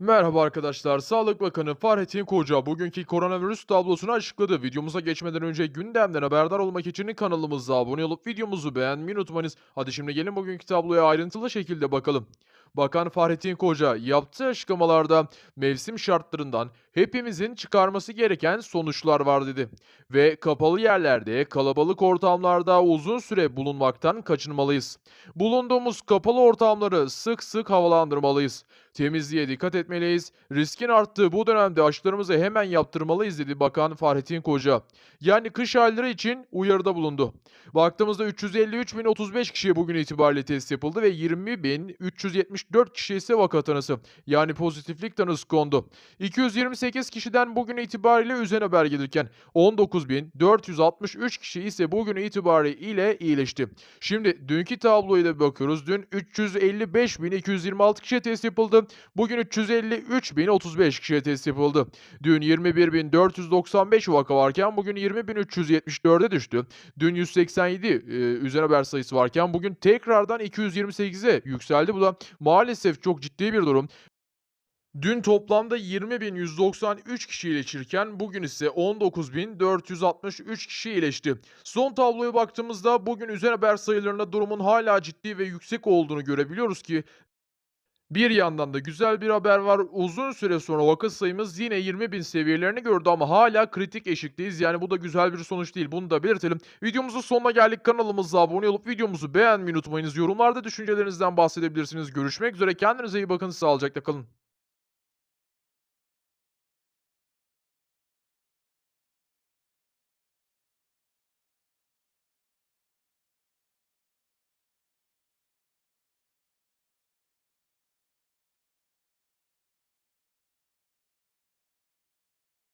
Merhaba arkadaşlar. Sağlık Bakanı Fahrettin Koca bugünkü koronavirüs tablosunu açıkladı. Videomuza geçmeden önce gündemden haberdar olmak için kanalımıza abone olup videomuzu beğenmeyi unutmayınız. Hadi şimdi gelin bugünkü tabloya ayrıntılı şekilde bakalım. Bakan Fahrettin Koca yaptığı açıklamalarda mevsim şartlarından hepimizin çıkarması gereken sonuçlar var dedi. Ve kapalı yerlerde, kalabalık ortamlarda uzun süre bulunmaktan kaçınmalıyız. Bulunduğumuz kapalı ortamları sık sık havalandırmalıyız. Temizliğe dikkat etmeliyiz. Riskin arttığı bu dönemde aşılarımızı hemen yaptırmalıyız dedi Bakan Fahrettin Koca. Yani kış ayları için uyarıda bulundu. Baktığımızda 353.035 kişiye bugün itibariyle test yapıldı ve 20.374 kişi ise vaka tanısı yani pozitiflik tanısı kondu. 228 kişiden bugün itibariyle üzerine haber gelirken 19.463 kişi ise bugün itibariyle iyileşti. Şimdi dünkü tabloya da bakıyoruz. Dün 355.226 kişiye test yapıldı. Bugün 353.035 kişiye test yapıldı. Dün 21.495 vaka varken bugün 20.374'e düştü. Dün 187 e, üzerine haber sayısı varken bugün tekrardan 228'e yükseldi. Bu da maalesef çok ciddi bir durum. Dün toplamda 20.193 kişi iyileşirken bugün ise 19.463 kişi iyileşti. Son tabloya baktığımızda bugün üzerine haber sayılarında durumun hala ciddi ve yüksek olduğunu görebiliyoruz ki bir yandan da güzel bir haber var. Uzun süre sonra vaka sayımız yine 20.000 seviyelerini gördü ama hala kritik eşikteyiz. Yani bu da güzel bir sonuç değil. Bunu da belirtelim. Videomuzun sonuna geldik. Kanalımıza abone olup videomuzu beğenmeyi unutmayınız. Yorumlarda düşüncelerinizden bahsedebilirsiniz. Görüşmek üzere. Kendinize iyi bakın. Sağlıcakla kalın.